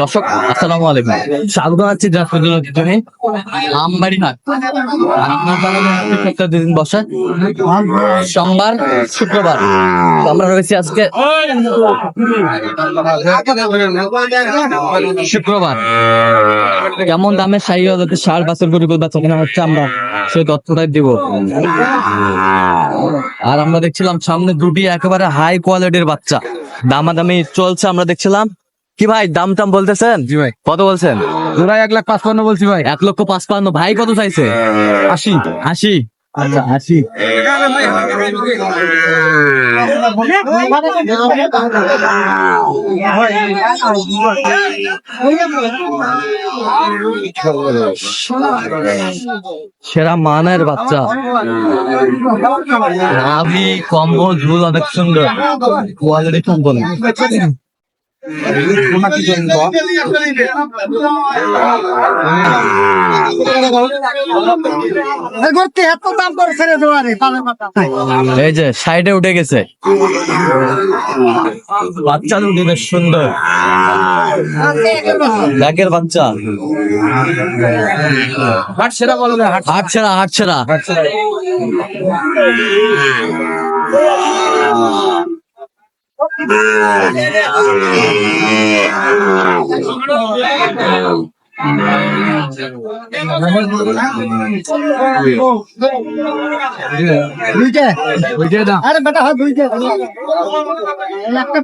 দর্শক, আসসালামু আলাইকুম। স্বাগত আছি আমবাড়ি দুদিন বসে, সোমবার, শুক্রবার। আমরা রয়েছি আজকে শুক্রবার। কেমন দামে সাই হতে সার বাছর, গরু বাচ্চা কেনা হচ্ছে আমরা সেই তথ্যটাই দিব। আর আমরা দেখছিলাম সামনে দুটি একেবারে হাই কোয়ালিটির বাচ্চা। দামাদামি চলছে, আমরা দেখছিলাম। কি ভাই দাম টাম বলতেছেন? জি ভাই। কত বলছেন? জোড়ায় এক লাখ পাঁচপান্ন বলছি ভাই। এক লক্ষ পাঁচপান্ন। ভাই কত চাইছে? আশি। আশি? আচ্ছা আশি। সেরা মানের বাচ্চা। নাভি কম্বল ঝুল অনেক সুন্দর। কোয়ালিটি সম্পন্ন এই যে সাইডে উঠে গেছে। বাচ্চা দুটি বেশ সুন্দর। ব্যাগের বাচ্চা। হাট সেরা বলো না হাট ছেড়া হাট দাম আরে বেটা হয় দুইটা একটা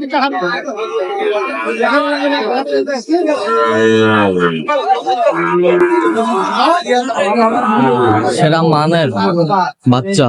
সেরা মানের বাচ্চা।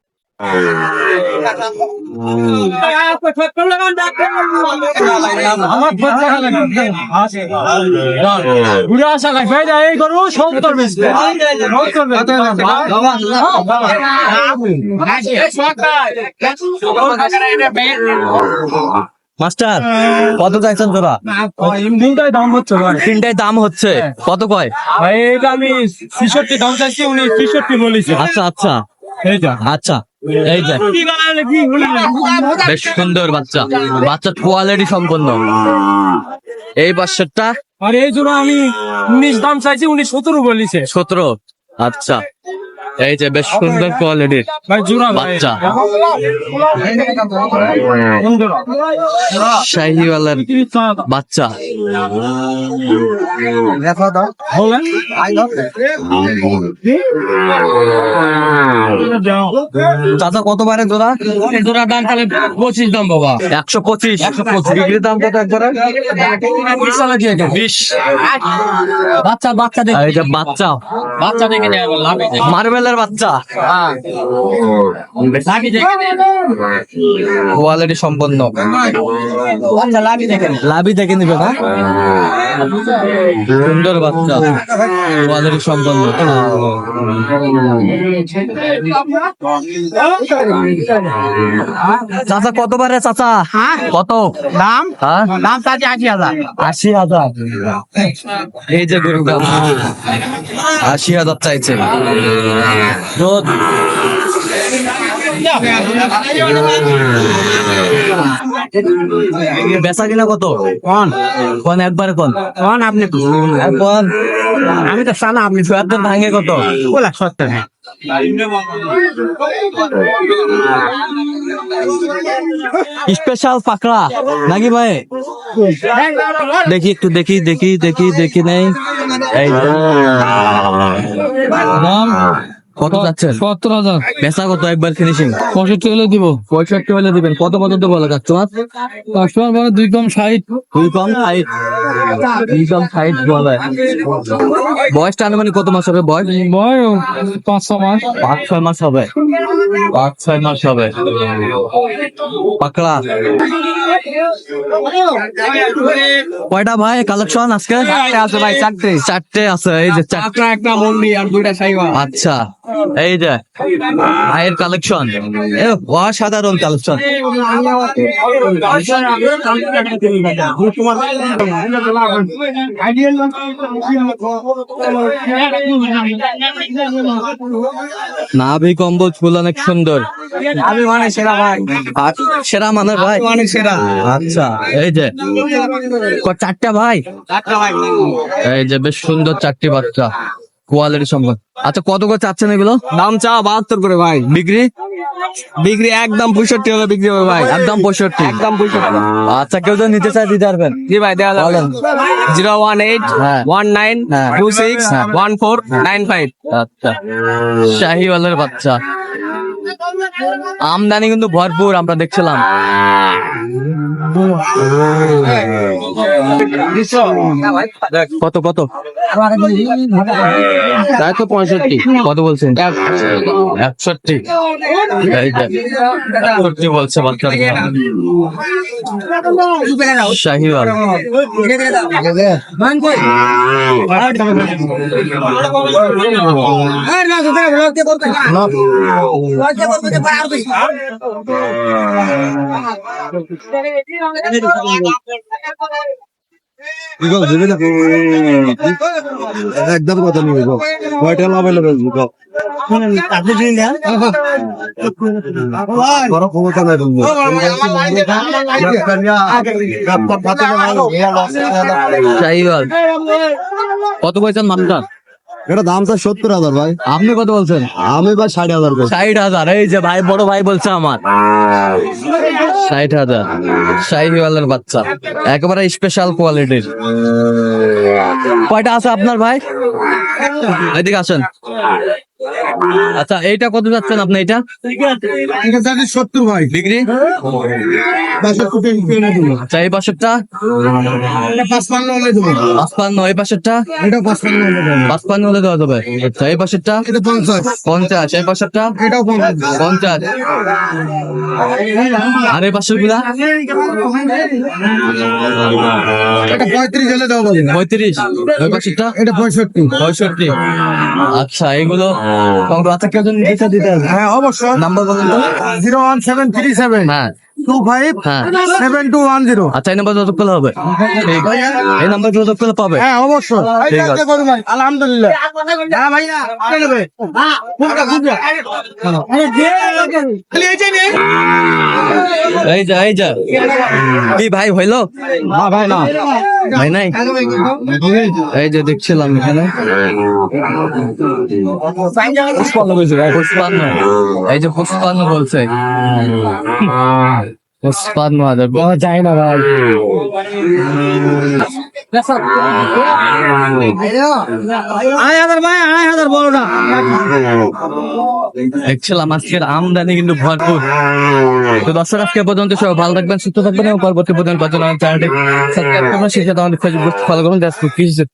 এই করু সত্তর মাস্টার কত চাইছেন তোরা তিনটাই দাম হচ্ছে তিনটায় দাম হচ্ছে কত কয়? ভাই এটা আমি ছিষট্টি দাম চাইছি উনি ছিষট্টি বলেছে। আচ্ছা আচ্ছা। আচ্ছা। এই যে। বেশ সুন্দর বাচ্চা। বাচ্চা কোয়ালিটি সম্পন্ন। এই বাচ্চাটা আর এই জন্য আমি উনিশ দাম চাইছি উনি সতেরো বলিছে সতেরো। আচ্ছা। এই যে বেশ সুন্দর কোয়ালিটির বাচ্চা? শাহিওয়ালার বাচ্চা। চাচা কত বারে জোড়া জোড়া দাম তাহলে পঁচিশ দাম বাবা। একশো পঁচিশ। একশো পঁচিশ। বিক্রির দাম কত একবারে? বিশ বাচ্চা বাচ্চা দেখে বাচ্চা। বাচ্চা দেখে নেওয়া লাভ বাচ্চা। কোয়ালিটি সম্পন্ন। লাভি দেখে নিবে না? সুন্দর বাচ্চা। কোয়ালিটি সম্পন্ন। চাচা কত বারে চাচা কত? দাম? হ্যাঁ? দাম চাচ্ছি আশি হাজার। আশি হাজার। এই যে আশি হাজার চাইছে। রোদ। বেচা কিনা কত? কোন? কোন একবারে কোন? কোন আপনি কোন? আমি তো সানা আপনি আপনার ভাঙে কত? বলা সত্তর হ্যাঁ। স্পেশাল পাকড়া নাকি ভাই? দেখি একটু দেখি দেখি দেখি দেখি নেই। কত যাচ্ছেন সত্তর হাজার। বেচা কত? একবার ফিনিশিং পঁয়ষট্টি হলে দিব। পঁয়ষট্টি হলে দিবেন। কত পর্যন্ত বলে কাস্টমার কাস্টমার বলে দুই কম ষাট। দুই কম ষাট। দুই কম ষাট বলে। বয়সটা আনুমানিক কত মাস হবে বয়স? বয় পাঁচ ছ মাস। পাঁচ ছয় মাস হবে। পাঁচ ছয় মাস হবে। পাকড়া। কয়টা ভাই? কালেকশন আজকে? আছে ভাই চারটে। চারটে আছে এই যে চারটে। একটা মন্দির আর দুইটা সাইবা। আচ্ছা। এই যে ভাইয়ের কালেকশন অসাধারণ কালেকশন নাভি কম্বল ফুল অনেক সুন্দর। আমি মানে সেরা ভাই। সেরা মানে ভাই? অনেক সেরা। আচ্ছা এই যে চারটা ভাই। এই যে বেশ সুন্দর চারটি বাচ্চা। কোয়ালিটি সম্পদ। আচ্ছা কত করে চাচ্ছেন এগুলো? দাম চা বাহাত্তর করে ভাই। বিক্রি? বিক্রি একদম পঁয়ষট্টি হলে বিক্রি হবে ভাই। একদম পঁয়ষট্টি? একদম পঁয়ষট্টি। আচ্ছা কেউ যদি নিতে চাই দিতে পারবেন। জি ভাই দেওয়া যাবে। জিরো ওয়ান এইট হ্যাঁ। ওয়ান নাইন হ্যাঁ। টু সিক্স হ্যাঁ। One four nine five. আচ্ছা। শাহিওয়ালের বাচ্চা। আমদানি কিন্তু ভরপুর আমরা দেখছিলাম। কত কত? তাই তো পঁয়ষট্টি। কত বলছেন? একষট্টি। একষট্টি বলছে শাহিওয়াল। একদম কথা নিয়ে যাও কয়টা যাও বড় ক্ষমতা নাই কত পয়সা মানটা এটা দাম স্যার সত্তর হাজার ভাই। আপনি কত বলছেন? আমি ভাই ষাট হাজার ষাট হাজার এই যে ভাই বড় ভাই বলছে আমার। ষাট হাজার শাহিওয়ালের বাচ্চা। একেবারে স্পেশাল কোয়ালিটির কয়টা আছে আপনার ভাই? এদিকে আসেন। আচ্ছা এইটা কত যাচ্ছেন আপনি এটা? সত্তর ভাই। ডিগ্রি? আচ্ছা এই পাশেরটা? পাঁচপান্ন হলে দেবো। পাঁচপান্ন এই পাশেরটা? এটা পাঁচপান্ন হলে দেবো। পাঁচপান্ন হলে দেওয়া যাবে। আচ্ছা এই পাশেরটা? এটা পঞ্চাশ। পঞ্চাশ এই পাশেরটা? এটাও পঞ্চাশ। পঞ্চাশ। আর এই পাশেরগুলা এটা পঁয়ত্রিশ হলে দেওয়া যাবে। পঁয়ত্রিশ। ওই পাশেরটা? এটা পঁয়ষট্টি। পঁয়ষট্টি। আচ্ছা এগুলো আচ্ছা কেউ যদি দিতে হবে হ্যাঁ অবশ্যই। নাম্বার বলুন zero one seven three seven. হ্যাঁ। টু ফাইভ হ্যাঁ। সেভেন টু ওয়ান জিরো আচ্ছা এই নাম্বার করলে হবে। এই নাম্বার করলে পাবে। হ্যাঁ অবশ্যই। ঠিক আছে। আলহামদুলিল্লাহ। হ্যাঁ ভাইয়া এই যা এই যা কি ভাই হইল? ভাই না। ভাই নাই? এই যে দেখছিলাম এখানে। পুষ্পান্ন। এই যে পুষ্পান্ন বলছে। পুষ্পান্ন হাজার বলা যায় না ভাই। আড়াই হাজার ভাই আড়াই হাজার বলো না। দেখছিলাম আজকের আমদানি কিন্তু ভরপুর। তো দর্শক আজকে পর্যন্ত সবাই ভালো থাকবেন সুস্থ থাকবেন এবং পরবর্তী পর্যন্ত চ্যানেলটি সাবস্ক্রাইব করবেন। সেই সাথে আমাদের ফেসবুক ফলো করুন। ফেসবুক